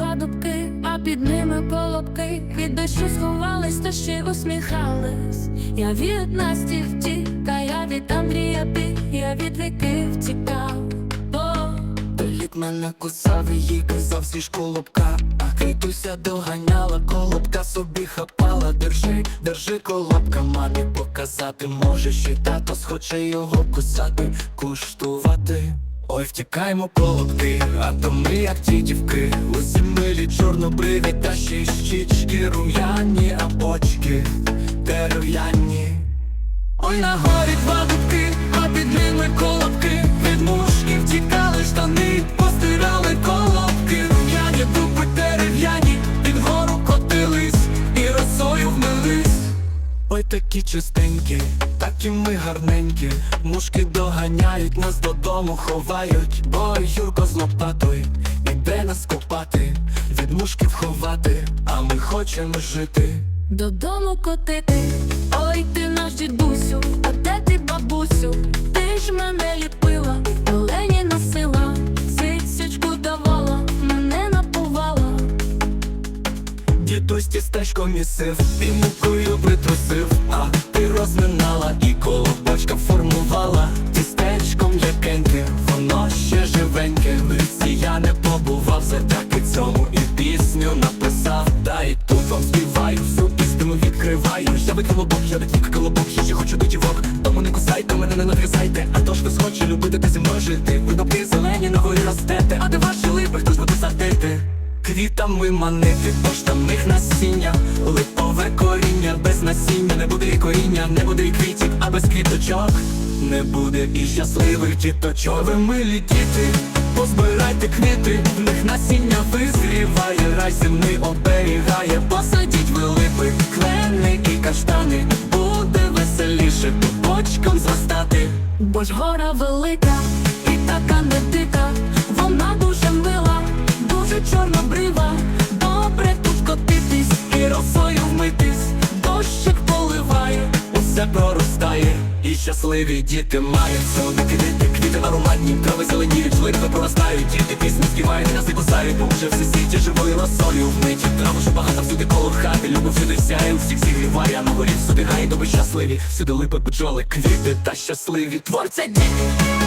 два дубки, а під ними колобки Від дощу сховались та ще усміхались. Я від Насті втік, а я від Андрія біг, я від віки втікав. Бо Лік мене кусав і їй казав всі ж колобка А критуся доганяла, колобка собі хапала. Держи, держи колобка, мамі показати Може ще тато схоче його кусати, куштувати Ой, втікаймо колобки, а то ми як ті дівки. Усі милі чорнобриві та ще й щічки Рум'яні, а очки дерев'яні. Ой, на горі два дубки, а під ними колобки. Від мушків тікали штани, постирали колобки. Рум'яні дуби дерев'яні, під гору котились і росою вмились. Ой, такі чистенькі, такі ми гарненькі Мушки доганяють, нас додому ховають Бо Юрко з лопатою іде нас копати Від мушків ховати, а ми хочемо жити додому котити. Дідусь тістечко місив, і мукою притрусив, а ти розминала і колобочка формувала тістечком м'якеньке, воно ще живеньке. Лиці я не побував, за так і цьому і пісню написав. Та і тут вам співаю, всю істину відкриваю. Я ви колобок, я не тільки колобок, я ще хочу до дівок. Тому не кусайте, мене не нагризайте. А то ж ви схоче любити та зі мною жити. Ви добрі зелені на горі ростете, а де ваші липи, хтось буде садити. Квітами манити, поштамних насіння, липове коріння, без насіння, не буде і коріння, не буде і квітів, а без квіточок не буде і щасливих діточок. Ви милі діти, позбирайте квіти, в них насіння визріває, рай земний оберігає, посадіть ви липи, клени і каштани, буде веселіше бочком зростати. Бо ж гора велика і така не дика, росою вмитись, дощик поливає, усе проростає, і щасливі діти мають. Всюди квіти, квіти ароматні, трави зеленіють, жливо проростають, діти пісні співають, нас і кусають, бо вже всі світі живою росою вмиті, траву, що багато всюди коло хати, любов всюди сяє, всіх зігріває, а на горі всюди гай, доби щасливі, всюди липи, бджоли, квіти та щасливі. Творця діти.